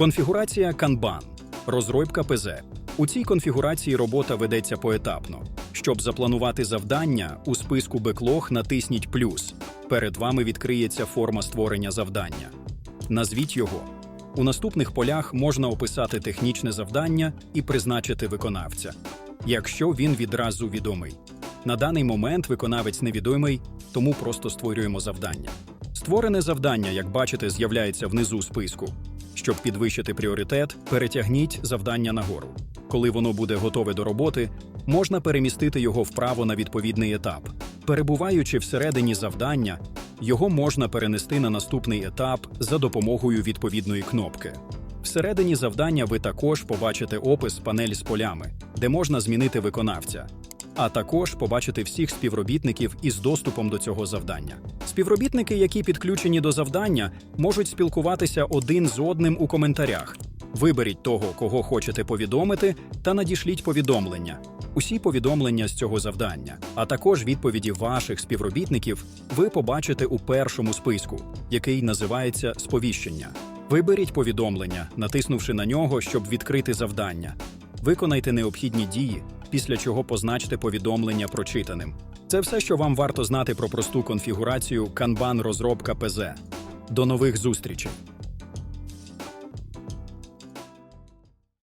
Конфігурація Kanban. Розробка ПЗ. У цій конфігурації робота ведеться поетапно. Щоб запланувати завдання, у списку Backlog натисніть плюс. Перед вами відкриється форма створення завдання. Назвіть його. У наступних полях можна описати технічне завдання і призначити виконавця, якщо він відразу відомий. На даний момент виконавець невідомий, тому просто створюємо завдання. Створене завдання, як бачите, з'являється внизу списку. Щоб підвищити пріоритет, перетягніть завдання нагору. Коли воно буде готове до роботи, можна перемістити його вправо на відповідний етап. Перебуваючи всередині завдання, його можна перенести на наступний етап за допомогою відповідної кнопки. Всередині завдання ви також побачите опис панель з полями, де можна змінити виконавця, а також побачити всіх співробітників із доступом до цього завдання. Співробітники, які підключені до завдання, можуть спілкуватися один з одним у коментарях. Виберіть того, кого хочете повідомити, та надішліть повідомлення. Усі повідомлення з цього завдання, а також відповіді ваших співробітників, ви побачите у першому списку, який називається сповіщення. Виберіть повідомлення, натиснувши на нього, щоб відкрити завдання. Виконайте необхідні дії, після чого позначте повідомлення прочитаним. Це все, що вам варто знати про просту конфігурацію Kanban розробка ПЗ. До нових зустрічей!